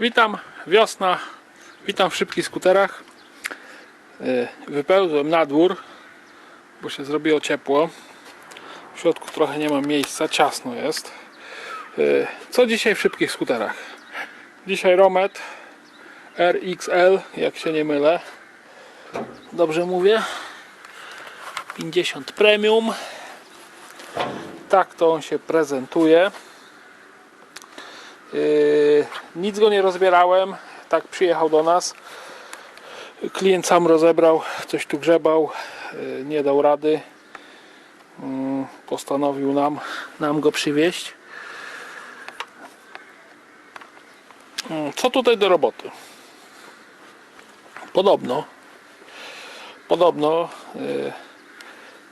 Witam, wiosna. Witam w szybkich skuterach. Yy, Wypełzłem na dwór, bo się zrobiło ciepło. W środku trochę nie mam miejsca, ciasno jest. Yy, Co dzisiaj w szybkich skuterach? Dzisiaj Romet RXL, jak się nie mylę. Dobrze mówię. 50 Premium. Tak to on się prezentuje. Yy, nic go nie rozbierałem. Tak przyjechał do nas. Klient sam rozebrał, coś tu grzebał, yy, nie dał rady. Yy, postanowił nam, nam go przywieźć. Yy, Co tutaj do roboty? Podobno, podobno yy,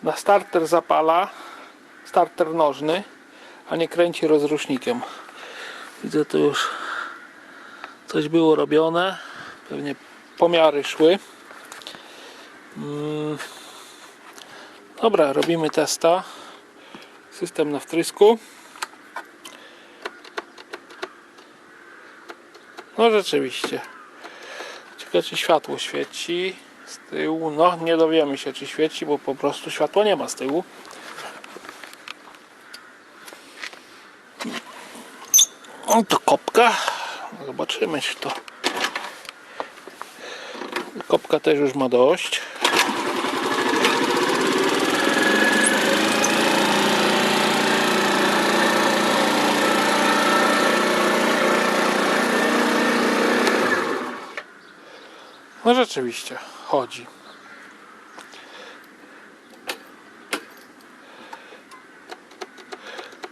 na starter zapala, starter nożny, a nie kręci rozrusznikiem. Widzę tu już coś było robione. Pewnie pomiary szły. Mm. Dobra, robimy testa. System na wtrysku. No rzeczywiście. Ciekawe czy światło świeci z tyłu. No nie dowiemy się czy świeci, bo po prostu światła nie ma z tyłu. O, to kopka. Zobaczymy, czy to. Kopka też już ma dość. No rzeczywiście, chodzi.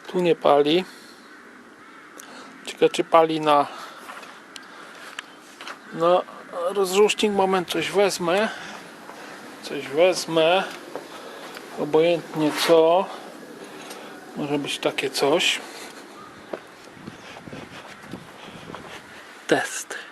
Tu nie pali. Ciekawe czy pali na no rozrusznik. Moment coś wezmę. Coś wezmę. Obojętnie co. Może być takie coś. Test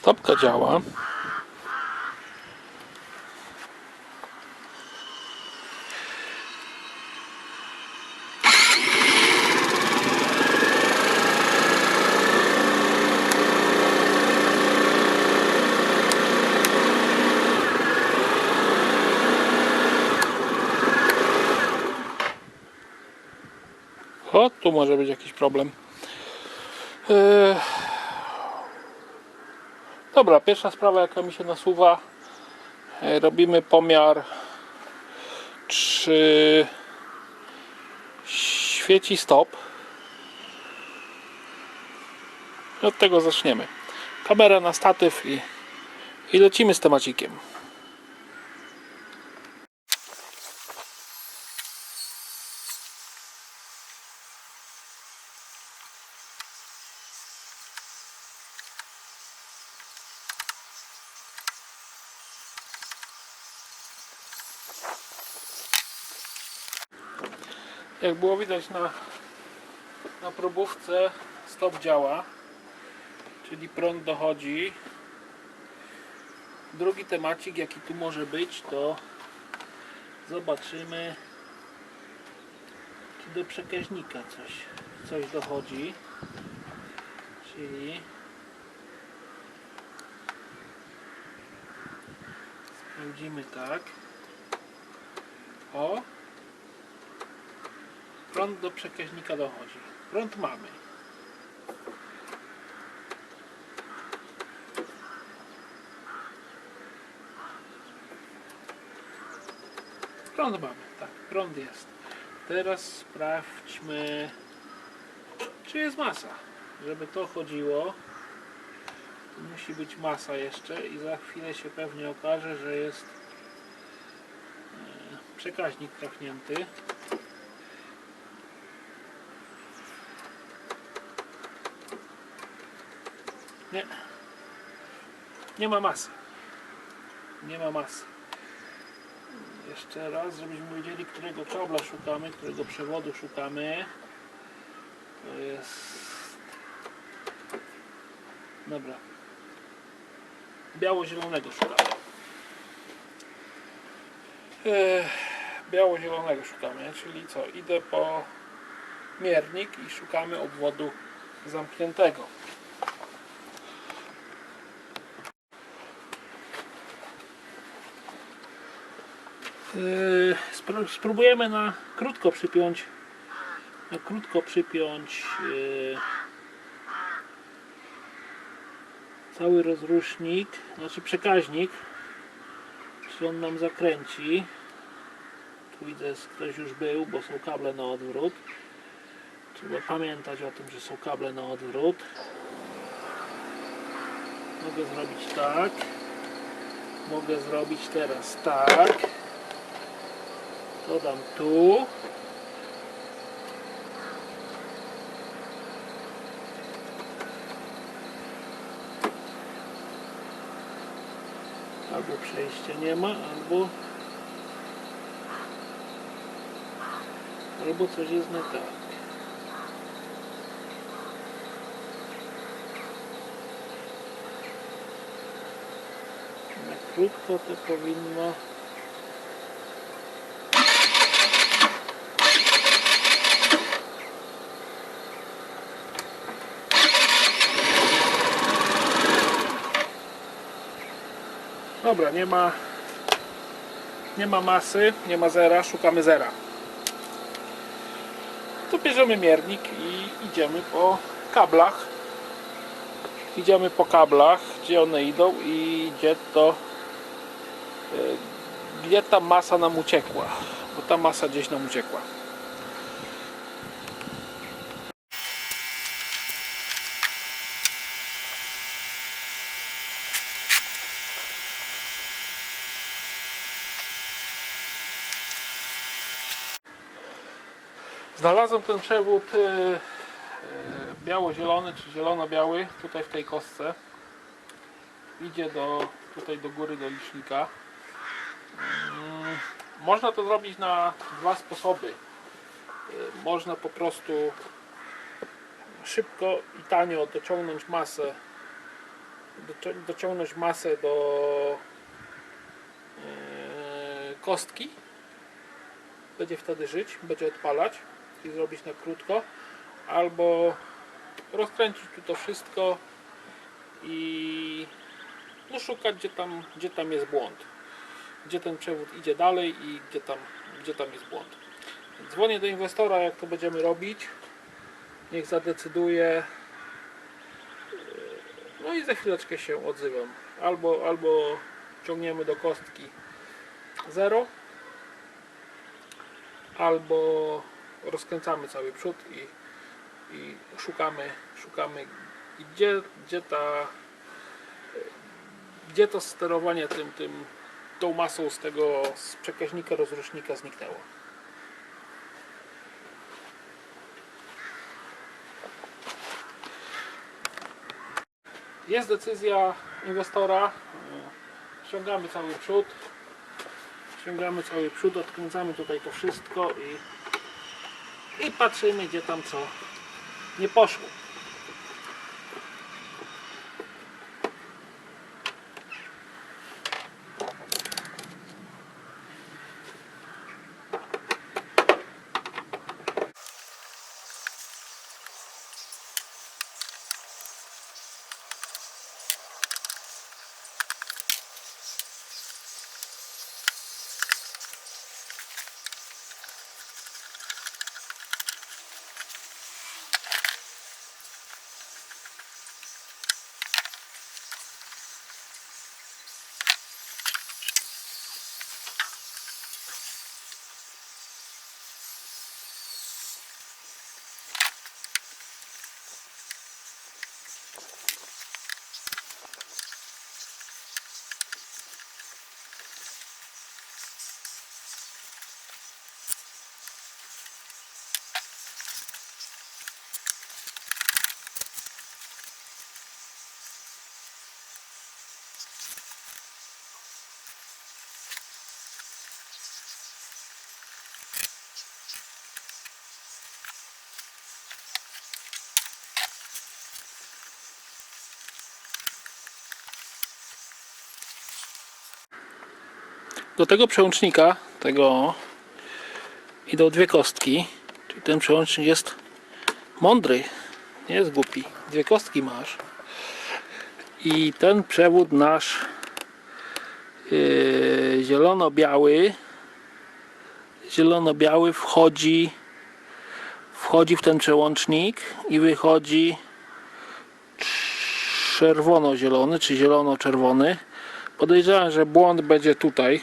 Stopka działa. O, tu może być jakiś problem. Yy... Dobra, pierwsza sprawa jaka mi się nasuwa. E, Robimy pomiar czy świeci stop. I od tego zaczniemy. Kamera na statyw i, i lecimy z temacikiem. Jak było widać na, na próbówce stop działa, czyli prąd dochodzi. Drugi temacik jaki tu może być to zobaczymy czy do przekaźnika coś, coś dochodzi. Czyli sprawdzimy tak. O, prąd do przekaźnika dochodzi. Prąd mamy. Prąd mamy, tak, prąd jest. Teraz sprawdźmy, czy jest masa. Żeby to chodziło, to musi być masa jeszcze i za chwilę się pewnie okaże, że jest przekaźnik trafnięty. Nie. Nie ma masy. Nie ma masy. Jeszcze raz, żebyśmy wiedzieli, którego kabla szukamy, którego przewodu szukamy. To jest... Dobra. Biało-zielonego szukamy. Ech, Biało-zielonego szukamy, czyli co? Idę po miernik i szukamy obwodu zamkniętego. Yy, spró- spróbujemy na krótko przypiąć na krótko przypiąć yy, cały rozrusznik, znaczy przekaźnik czy on nam zakręci widzę, ktoś już był, bo są kable na odwrót. Trzeba pamiętać o tym, że są kable na odwrót. Mogę zrobić tak. Mogę zrobić teraz tak. To dam tu. Albo przejścia nie ma, albo albo coś jest nie tak. Na krótko to powinno Dobra, nie ma nie ma masy, nie ma zera, szukamy zera. To bierzemy miernik i idziemy po kablach. Idziemy po kablach, gdzie one idą i gdzie to y, gdzie ta masa nam uciekła. Bo ta masa gdzieś nam uciekła. Znalazłem ten przewód e, e, biało-zielony czy zielono-biały tutaj w tej kostce. Idzie do, tutaj do góry do licznika. Mm, Można to zrobić na dwa sposoby. E, Można po prostu szybko i tanio dociągnąć masę doci- dociągnąć masę do kostki będzie wtedy żyć, będzie odpalać i zrobić na krótko albo rozkręcić tu to wszystko i no szukać gdzie tam, gdzie tam jest błąd. Gdzie ten przewód idzie dalej i gdzie tam, gdzie tam jest błąd. Dzwonię do inwestora jak to będziemy robić. Niech zadecyduje. No i za chwileczkę się odzywam. Albo, albo ciągniemy do kostki 0 albo rozkręcamy cały przód i, i szukamy, szukamy gdzie, gdzie ta gdzie to sterowanie tym, tym tą masą z tego z przekaźnika rozrusznika zniknęło. Jest decyzja inwestora. Ściągamy cały przód. Ściągamy cały przód, odkręcamy tutaj to wszystko i, i patrzymy gdzie tam co nie poszło. Do tego przełącznika, tego idą dwie kostki. Czyli ten przełącznik jest mądry, nie jest głupi. Dwie kostki masz. I ten przewód nasz yy, zielono-biały zielono-biały wchodzi wchodzi w ten przełącznik i wychodzi czerwono-zielony, czy zielono-czerwony. Podejrzewam, że błąd będzie tutaj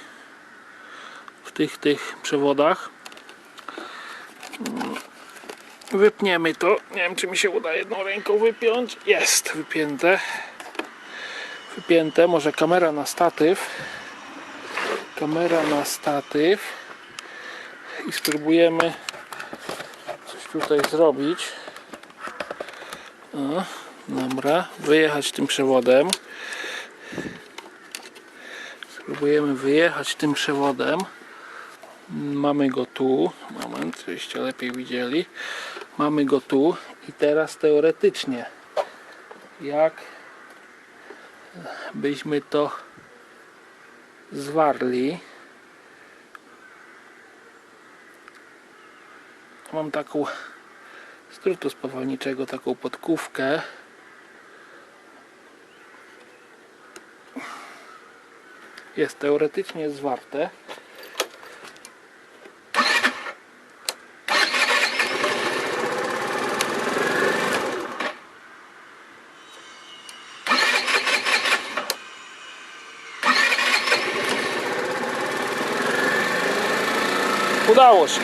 tych tych przewodach. Mm, Wypniemy to. Nie wiem, czy mi się uda jedną ręką wypiąć. Jest wypięte. Wypięte. Może kamera na statyw. Kamera na statyw. I spróbujemy coś tutaj zrobić. O, dobra. Wyjechać tym przewodem. Spróbujemy wyjechać tym przewodem. Mamy go tu. Moment, żebyście lepiej widzieli. Mamy go tu i teraz teoretycznie jak byśmy to zwarli mam taką z drutu taką podkówkę jest teoretycznie zwarte Udało się.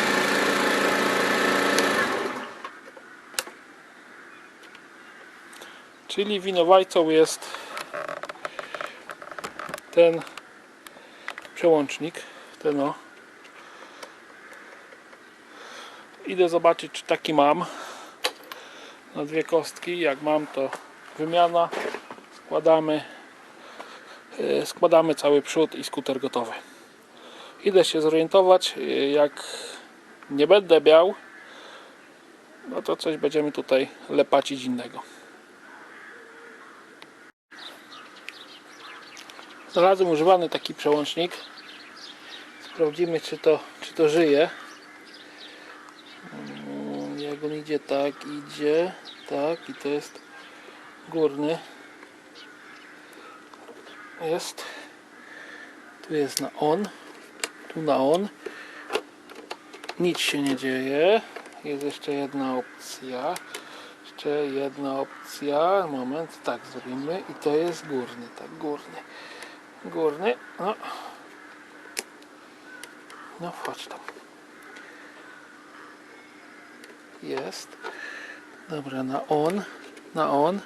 Czyli winowajcą jest ten przełącznik, ten o. Idę zobaczyć, czy taki mam na dwie kostki. Jak mam, to wymiana. Składamy, e, składamy cały przód i skuter gotowy. Idę się zorientować, e, jak nie będę miał, no to coś będziemy tutaj lepacić innego. Znalazłem używany taki przełącznik. Sprawdzimy, czy to, czy to żyje. Mm, Jak on idzie, tak, idzie, tak, i to jest górny. Jest. Tu jest na on, tu na on. Nic się nie dzieje. Jest jeszcze jedna opcja. Jeszcze jedna opcja. Moment, tak zrobimy. I to jest górny, tak, górny górny. No. No wchodź tam. Jest. Dobra, na on. Na on.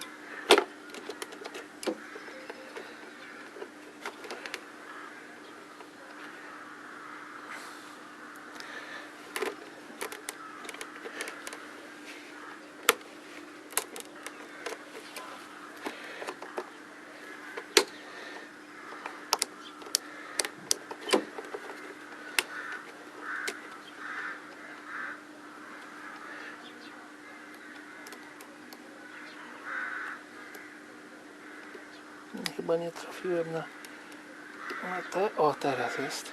Chyba nie trafiłem na, na te. O, teraz jest.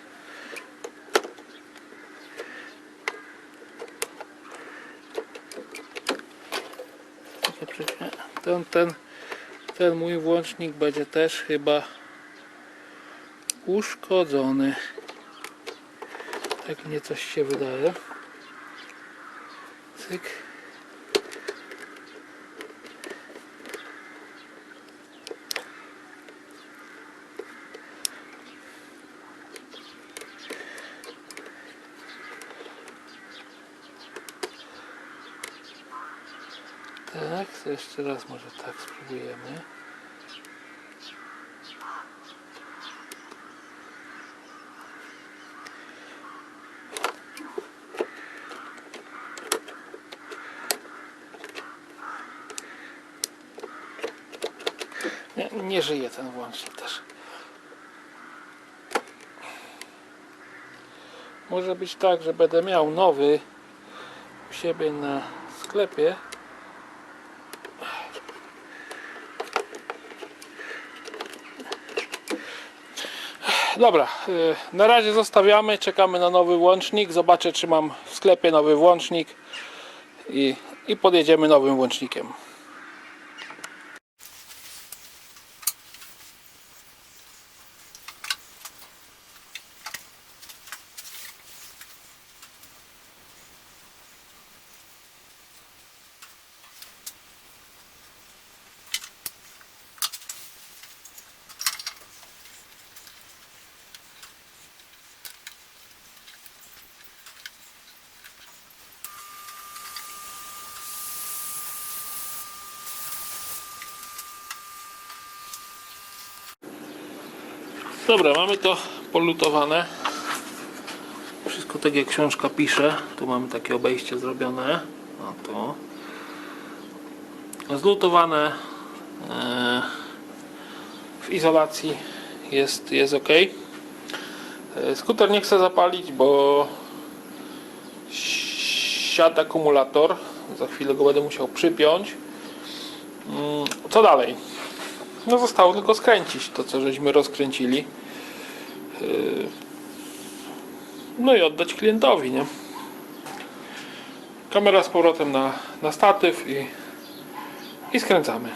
Ten, ten, ten mój włącznik będzie też chyba uszkodzony. Tak mnie coś się wydaje. Cyk. Tak, to jeszcze raz może tak spróbujemy. Nie, nie żyje ten włącznik też. Może być tak, że będę miał nowy u siebie na sklepie. Dobra, y, na razie zostawiamy, czekamy na nowy włącznik. Zobaczę, czy mam w sklepie nowy włącznik i, i podjedziemy nowym włącznikiem. Dobra, mamy to polutowane. Wszystko tak jak książka pisze. Tu mamy takie obejście zrobione. O to. Zlutowane e, w izolacji jest, jest ok. E, Skuter nie chce zapalić, bo siadł akumulator. Za chwilę go będę musiał przypiąć. Mm, Co dalej? No zostało tylko skręcić to, co żeśmy rozkręcili. Yy, No i oddać klientowi, nie? Kamera z powrotem na, na statyw i, i skręcamy.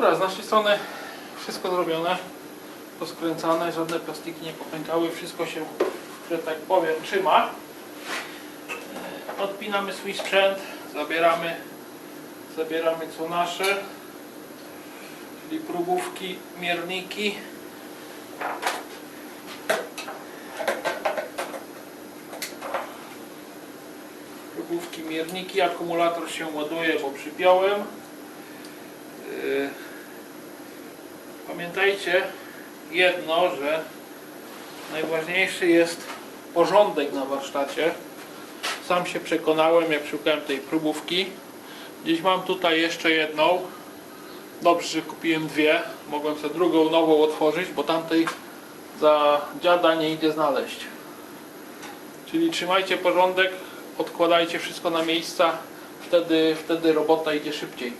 Dobra, z naszej strony wszystko zrobione, poskręcane, żadne plastiki nie popękały, wszystko się, że tak powiem, trzyma. Odpinamy swój sprzęt, zabieramy, zabieramy co nasze, czyli próbówki, mierniki. Próbówki, mierniki, akumulator się ładuje, bo przypiąłem. Yy, Pamiętajcie jedno, że najważniejszy jest porządek na warsztacie. Sam się przekonałem, jak szukałem tej próbówki. Dziś mam tutaj jeszcze jedną. Dobrze, że kupiłem dwie. Mogłem sobie drugą nową otworzyć, bo tamtej za dziada nie idzie znaleźć. Czyli trzymajcie porządek, odkładajcie wszystko na miejsca, wtedy, wtedy robota idzie szybciej.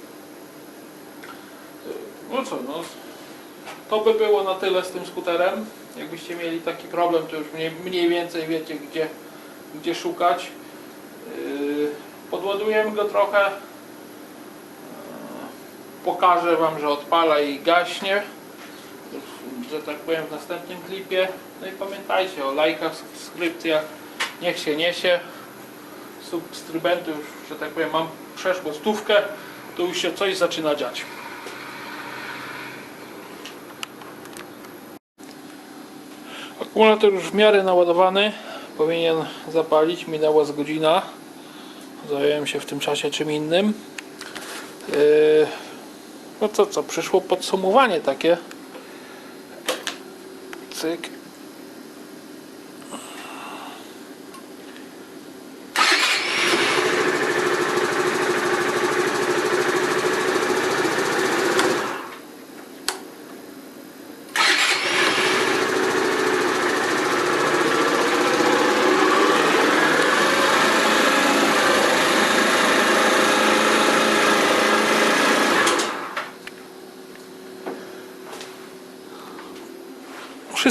No co, no. To by było na tyle z tym skuterem. Jakbyście mieli taki problem, to już mniej, mniej więcej wiecie, gdzie, gdzie szukać. Yy, Podładujemy go trochę. Yy, Pokażę Wam, że odpala i gaśnie. Że tak powiem w następnym klipie. No i pamiętajcie o lajkach, subskrypcjach. Niech się niesie. Subskrybenty już, że tak powiem, mam przeszło stówkę. To już się coś zaczyna dziać. Akumulator już w miarę naładowany. Powinien zapalić. Minęła z godzina. Zająłem się w tym czasie czym innym. Yy, No to co, przyszło podsumowanie takie. Cyk.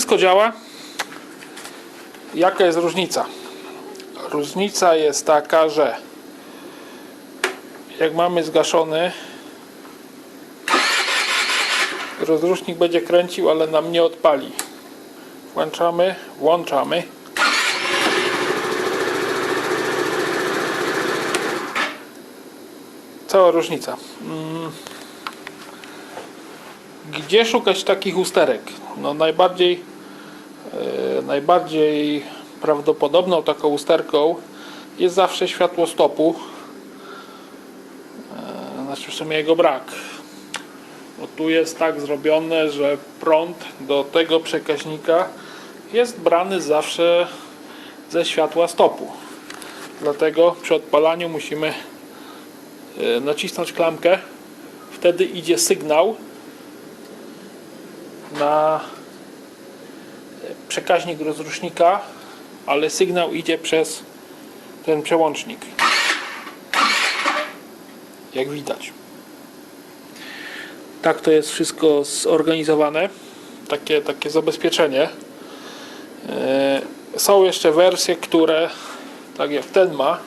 Wszystko działa. Jaka jest różnica? Różnica jest taka, że jak mamy zgaszony, rozrusznik będzie kręcił, ale nam nie odpali. Włączamy, włączamy. Cała różnica. Mm. Gdzie szukać takich usterek? No najbardziej, najbardziej prawdopodobną taką usterką jest zawsze światło stopu. E, znaczy w sumie jego brak. Bo tu jest tak zrobione, że prąd do tego przekaźnika jest brany zawsze ze światła stopu. Dlatego przy odpalaniu musimy e, nacisnąć klamkę. Wtedy idzie sygnał na przekaźnik rozrusznika, ale sygnał idzie przez ten przełącznik. Jak widać. Tak to jest wszystko zorganizowane. Takie, takie zabezpieczenie. E, Są jeszcze wersje, które tak jak ten ma.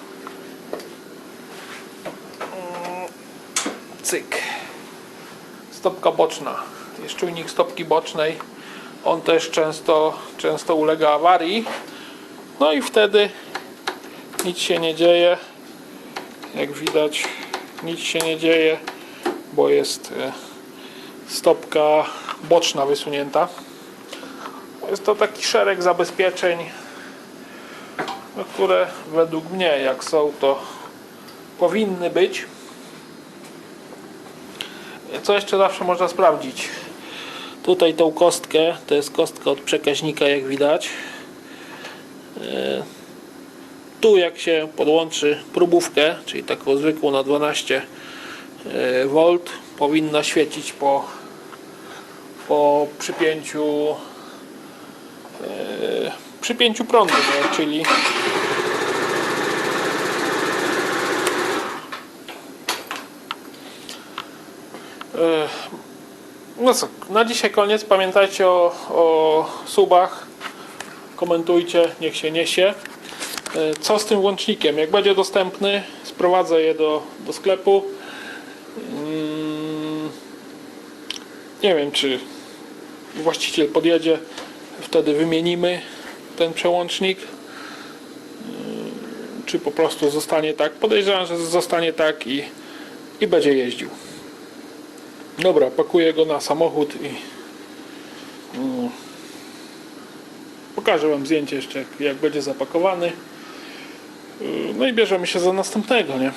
Cyk stopka boczna. Jest czujnik stopki bocznej. On też często, często ulega awarii. No i wtedy nic się nie dzieje. Jak widać, nic się nie dzieje, bo jest e, stopka boczna wysunięta. Jest to taki szereg zabezpieczeń, no, które według mnie, jak są, to powinny być. Co jeszcze zawsze można sprawdzić? Tutaj tą kostkę, to jest kostka od przekaźnika, jak widać. E, Tu jak się podłączy próbówkę, czyli taką zwykłą na 12 e, V, powinna świecić po, po przypięciu e, przypięciu prądu, nie? czyli No co, na dzisiaj koniec. Pamiętajcie o, o subach. Komentujcie, niech się niesie. E, Co z tym łącznikiem? Jak będzie dostępny, sprowadzę je do, do sklepu. Mm, Nie wiem, czy właściciel podjedzie, wtedy wymienimy ten przełącznik. Mm, Czy po prostu zostanie tak? Podejrzewam, że zostanie tak i, i będzie jeździł. Dobra, pakuję go na samochód i mm, pokażę Wam zdjęcie jeszcze, jak, jak będzie zapakowany. Yy, No i bierzemy się za następnego, nie?